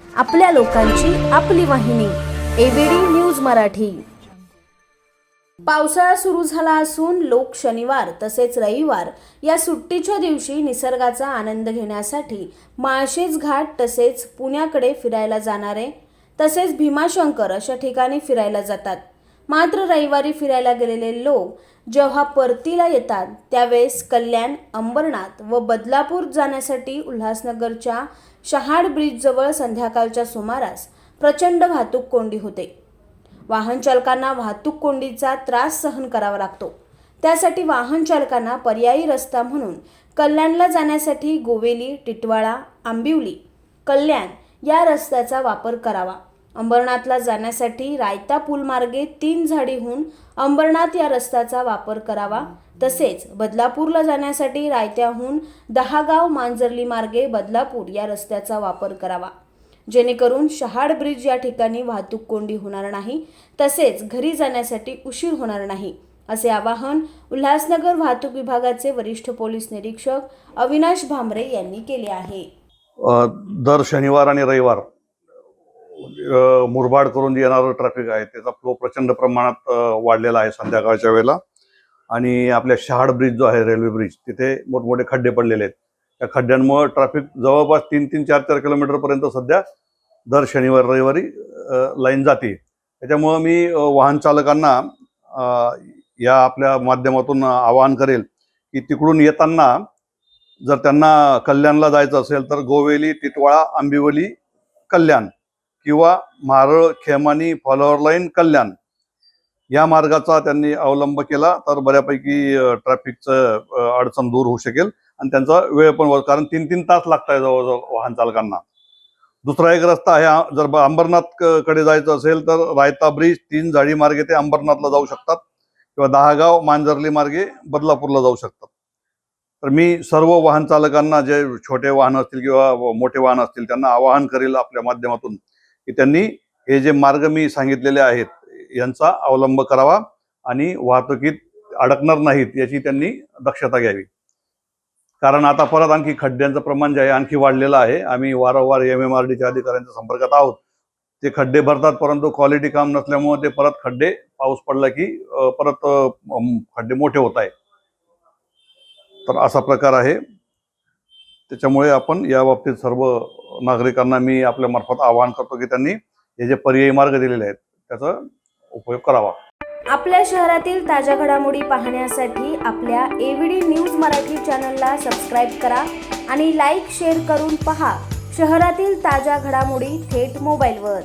आपल्या लोकांची आपली वाहिनी एबीडी न्यूज मराठी. पावसाळा सुरू झाला असून लोक शनिवार तसेच रविवार या सुट्टीच्या दिवशी निसर्गाचा आनंद घेण्यासाठी माळशेज घाट तसेच पुण्याकडे फिरायला जाणारे तसेच भीमाशंकर अशा ठिकाणी फिरायला जातात. मात्र रविवारी फिरायला गेलेले लोक जेव्हा परतीला येतात त्यावेळेस कल्याण अंबरनाथ व बदलापूर जाण्यासाठी उल्हासनगरच्या शहाड ब्रिजजवळ संध्याकाळच्या सुमारास प्रचंड वाहतूक कोंडी होते. वाहन चालकांना वाहतूक कोंडीचा त्रास सहन करावा लागतो. त्यासाठी वाहन चालकांना पर्यायी रस्ता म्हणून कल्याणला जाण्यासाठी गोवेली टिटवाळा आंबिवली कल्याण या रस्त्याचा वापर करावा. अंबरनाथला जाण्यासाठी रायता पुलमार्गे तीन झाडीहून अंबरनाथ या रस्त्याचा वापर करावा. तसेच बदलापूरला जाण्यासाठी रायत्याहून दहागाव मांजरली मार्गे बदलापूर या रस्त्याचा वापर करावा. जेणेकरून शहाड ब्रिज या ठिकाणी वाहतूक कोंडी होणार नाही. तसेच घरी जाण्यासाठी उशीर होणार नाही. असे आवाहन उल्हासनगर वाहतूक विभागाचे वरिष्ठ पोलीस निरीक्षक अविनाश भांबरे यांनी केले आहे. दर शनिवार आणि रविवार मुरबाड करून येणारं ट्रॅफिक आहे त्याचा फ्लो प्रचंड प्रमाणात वाढलेला आहे संध्याकाळच्या वेळेला. आणि आपल्या शहाड ब्रिज जो आहे रेल्वे ब्रिज तिथे मोठमोठे खड्डे पडलेले आहेत. त्या खड्ड्यांमुळे ट्रॅफिक जवळपास तीन तीन चार चार किलोमीटरपर्यंत सध्या दर शनिवार रविवारी लाईन जाते. त्याच्यामुळं मी वाहन चालकांना या आपल्या माध्यमातून आवाहन करेल की तिकडून येताना जर त्यांना कल्याणला जायचं असेल तर गोवेली टिटवाळा आंबिवली कल्याण किंवा मारळ खेमानी फॉलोअर लाईन कल्याण या मार्गाचा त्यांनी अवलंब केला तर बऱ्यापैकी ट्रॅफिकचं अडचण दूर होऊ शकेल आणि त्यांचा वेळ पण कारण तीन तीन तास लागत आहे जवळजवळ वाहन चालकांना. दुसरा एक रस्ता आहे जर अंबरनाथकडे जायचं असेल तर रायता ब्रिज तीन झाडी मार्गे ते अंबरनाथला जाऊ शकतात किंवा दहागाव मांजरली मार्गे बदलापूरला जाऊ शकतात. तर मी सर्व वाहन चालकांना जे छोटे वाहन असतील किंवा मोठे वाहन असतील त्यांना आवाहन करेल आपल्या माध्यमातून की त्यांनी हे जे मार्ग मी सांगितलेले आहेत यांचा अवलंब करावा आणि वाहतुकीत अडकणार नाहीत याची त्यांनी दक्षता घ्यावी. कारण आता परत आणखी खड्ड्यांचं प्रमाण जे आहे आणखी वाढलेलं आहे. आम्ही वारंवार एम एम आर डीच्या अधिकाऱ्यांच्या संपर्कात आहोत. ते खड्डे भरतात परंतु क्वालिटी काम नसल्यामुळे ते परत खड्डे पाऊस पडला की परत खड्डे मोठे होत आहे तर असा प्रकार आहे. त्याच्यामुळे आपण या बाबतीत सर्व नागरिकांना मी आपल्या मार्फत आवाहन करतो की त्यांनी हे जे पर्यायी मार्ग दिलेले आहेत त्याचा उपयोग करावा. आपल्या शहरातील ताज्या घडामोडी पाहण्यासाठी आपल्या एव्हीडी न्यूज मराठी चॅनलला सबस्क्राईब करा आणि लाईक शेअर करून पहा. शहरातील ताज्या घडामोडी थेट मोबाईलवर